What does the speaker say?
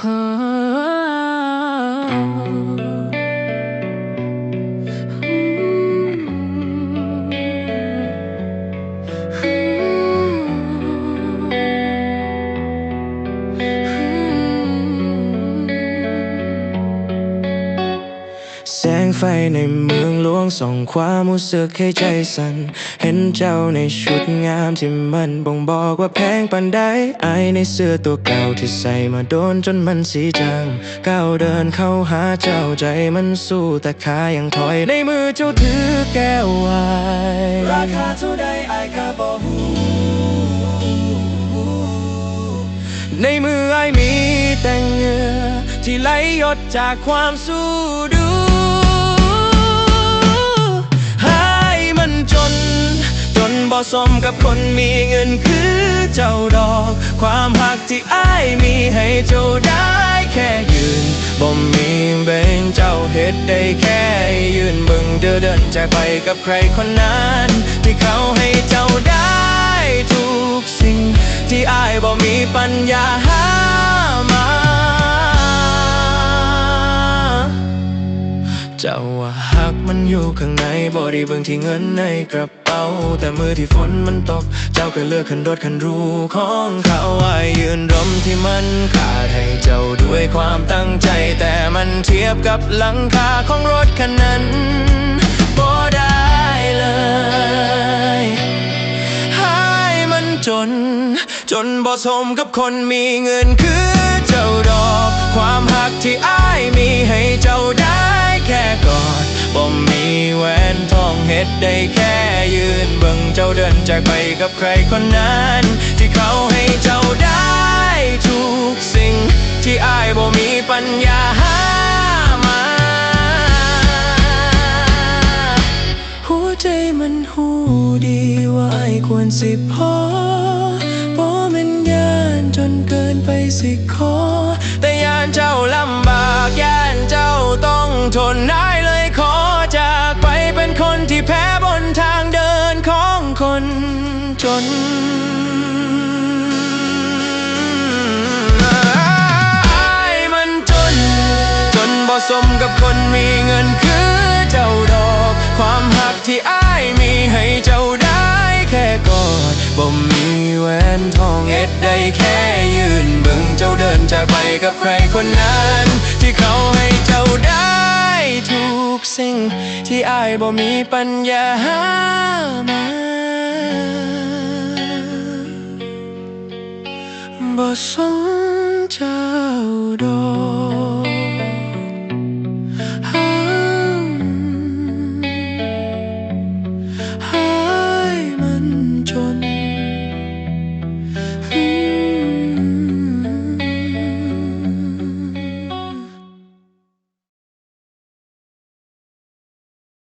Oh. แสงไฟในเมืองหลวงส่องความรู้สึกให้ใจสั่นเห็นเจ้าในชุดงามที่มันบ่งบอกว่าแพงปันใดไอายในเสื้อตัวเก่าที่ใส่มาโดนจนมันสีจางก้าวเดินเข้าหาเจ้าใจมันสู้แต่ขายังถอยในมือเจ้าถือแก้วไวน์ราคาเท่าใดไอ้ก็บ่ฮู้ในมือไอมีแต่เหงื่อที่ไหลหยดจากความสู้ดู สมกับคนมีเงินคือเจ้าดอก ความหักที่อ้ายมีให้เจ้าได้แค่ยืนบ่มีแบ่งเจ้าเฮ็ดได้แค่ยืนเบิ่งเดินเดินจไปกับใครคนนั้น ที่เขาให้เจ้าได้ทุกสิ่ง ที่อ้ายบ่มีปัญญาหามา เจ้าักมันอยู่ข้างในบ่ได้เบิ่งที่เงินในกระเป๋า แต่มือที่ฝนมันตก เจ้าก็เลือกขึ้นรถคันรูของเขาไอ้ยืนรมที่มันขาดให้เจ้าด้วยความตั้งใจ แต่มันเทียบกับหลังคาของรถคันนั้นบ่ได้เลยให้มันจน จนบ่สมกับคนมีเงินคือเจ้าดอก ความหักที่อ้า ได้แค่ยืนเบิ่งเจ้าเดินจากไปกับใครคนนั้น ที่เขาให้เจ้าได้ทุกสิ่ง ที่อายบ่มีปัญญาหามา หัวใจมันหูดีว่าไอควรสิพอบ่มันยานจนเกินไปสิขอ จนอ้ายมันจน จนบ่สมกับคนมีเงินคือเจ้าดอก ความหักที่อ้ายมีให้เจ้าได้แค่กอดบ่มีแหวนทองเอ็ดได้แค่ยืนเบิ่งเจ้าเดินจากไปกับใครคนนั้น ที่เขาให้เจ้าได้ทุกสิ่ง ที่อ้ายบ่มีปัญญาหามา bờ sóng trao đổi.